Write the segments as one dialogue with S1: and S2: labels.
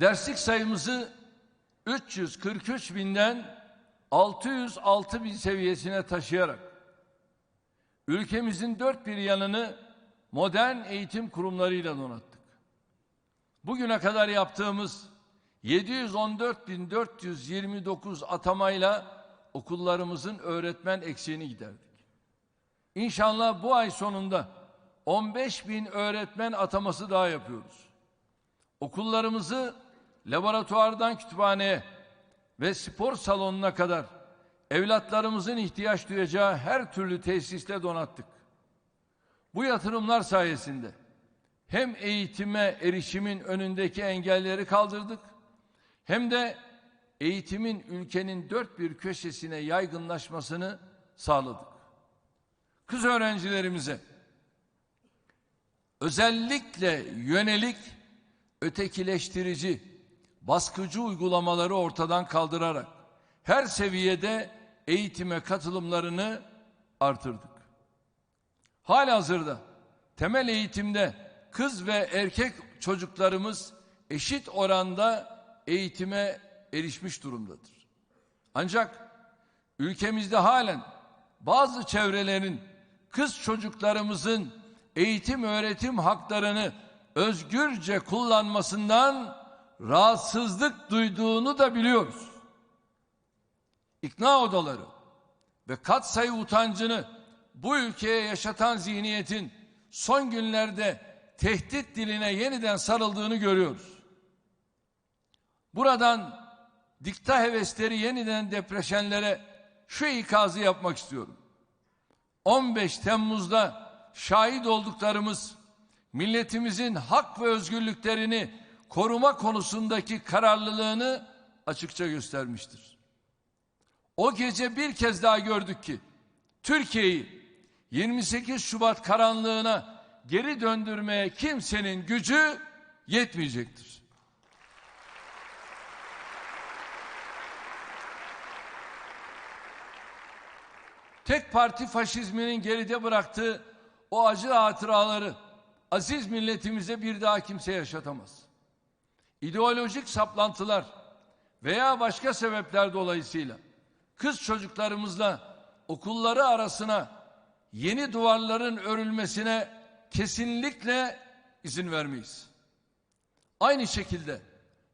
S1: Derslik sayımızı 343 binden 606 bin seviyesine taşıyarak ülkemizin dört bir yanını modern eğitim kurumlarıyla donattık. Bugüne kadar yaptığımız 714.429 atamayla okullarımızın öğretmen eksiğini giderdik. İnşallah bu ay sonunda 15 bin öğretmen ataması daha yapıyoruz. Okullarımızı laboratuvardan kütüphaneye ve spor salonuna kadar evlatlarımızın ihtiyaç duyacağı her türlü tesisle donattık. Bu yatırımlar sayesinde hem eğitime erişimin önündeki engelleri kaldırdık hem de eğitimin ülkenin dört bir köşesine yaygınlaşmasını sağladık. Kız öğrencilerimize özellikle yönelik ötekileştirici, baskıcı uygulamaları ortadan kaldırarak her seviyede eğitime katılımlarını artırdık. Halihazırda temel eğitimde kız ve erkek çocuklarımız eşit oranda eğitime erişmiş durumdadır. Ancak ülkemizde halen bazı çevrelerin kız çocuklarımızın eğitim öğretim haklarını özgürce kullanmasından rahatsızlık duyduğunu da biliyoruz. İkna odaları ve katsayı utancını bu ülkeye yaşatan zihniyetin son günlerde tehdit diline yeniden sarıldığını görüyoruz. Buradan dikta hevesleri yeniden depreşenlere şu ikazı yapmak istiyorum. 15 Temmuz'da şahit olduklarımız milletimizin hak ve özgürlüklerini koruma konusundaki kararlılığını açıkça göstermiştir. O gece bir kez daha gördük ki Türkiye'yi 28 Şubat karanlığına geri döndürmeye kimsenin gücü yetmeyecektir. Tek parti faşizminin geride bıraktığı o acı hatıraları aziz milletimize bir daha kimse yaşatamaz. İdeolojik saplantılar veya başka sebepler dolayısıyla kız çocuklarımızla okulları arasına yeni duvarların örülmesine kesinlikle izin vermeyiz. Aynı şekilde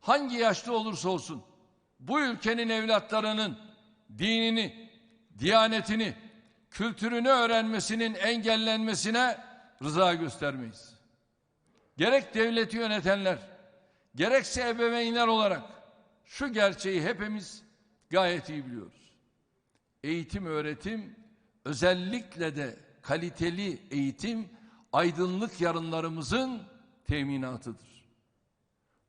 S1: hangi yaşta olursa olsun bu ülkenin evlatlarının dinini, diyanetini, kültürünü öğrenmesinin engellenmesine rıza göstermeyiz. Gerek devleti yönetenler, gerekse ebeveynler olarak şu gerçeği hepimiz gayet iyi biliyoruz. Eğitim, öğretim, özellikle de kaliteli eğitim, aydınlık yarınlarımızın teminatıdır.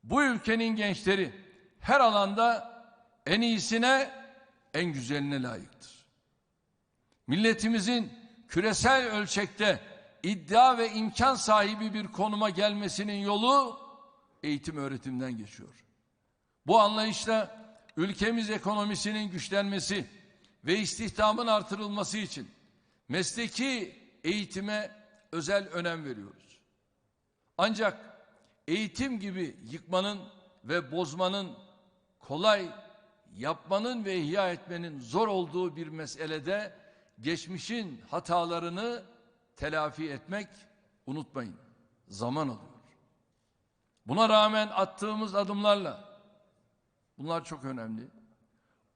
S1: Bu ülkenin gençleri her alanda en iyisine, en güzeline layıktır. Milletimizin küresel ölçekte iddia ve imkan sahibi bir konuma gelmesinin yolu eğitim öğretimden geçiyor. Bu anlayışla ülkemiz ekonomisinin güçlenmesi ve istihdamın artırılması için mesleki eğitime özel önem veriyoruz. Ancak eğitim gibi yıkmanın ve bozmanın kolay, yapmanın ve ihya etmenin zor olduğu bir meselede geçmişin hatalarını telafi etmek unutmayın. Zaman alıyor. Buna rağmen attığımız adımlarla bunlar çok önemli.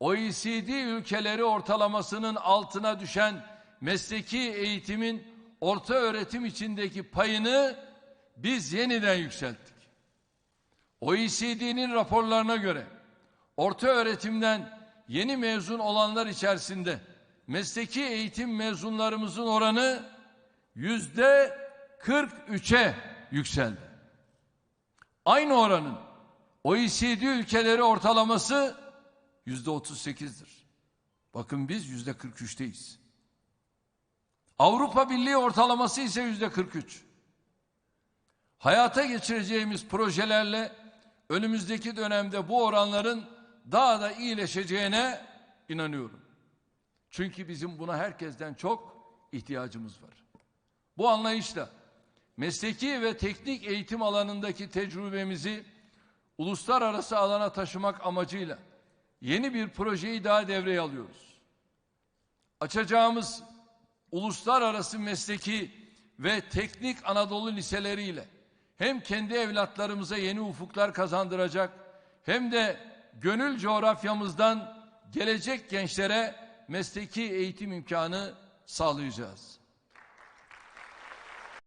S1: OECD ülkeleri ortalamasının altına düşen mesleki eğitimin orta öğretim içindeki payını biz yeniden yükselttik. OECD'nin raporlarına göre orta öğretimden yeni mezun olanlar içerisinde mesleki eğitim mezunlarımızın oranı yüzde 43'e yükseldi. Aynı oranın OECD ülkeleri ortalaması yüzde 38'dir. Bakın biz yüzde 43'teyiz. Avrupa Birliği ortalaması ise yüzde 43. Hayata geçireceğimiz projelerle önümüzdeki dönemde bu oranların daha da iyileşeceğine inanıyorum. Çünkü bizim buna herkesten çok ihtiyacımız var. Bu anlayışla mesleki ve teknik eğitim alanındaki tecrübemizi uluslararası alana taşımak amacıyla yeni bir projeyi daha devreye alıyoruz. Açacağımız uluslararası mesleki ve teknik Anadolu liseleriyle hem kendi evlatlarımıza yeni ufuklar kazandıracak hem de gönül coğrafyamızdan gelecek gençlere mesleki eğitim imkanı sağlayacağız.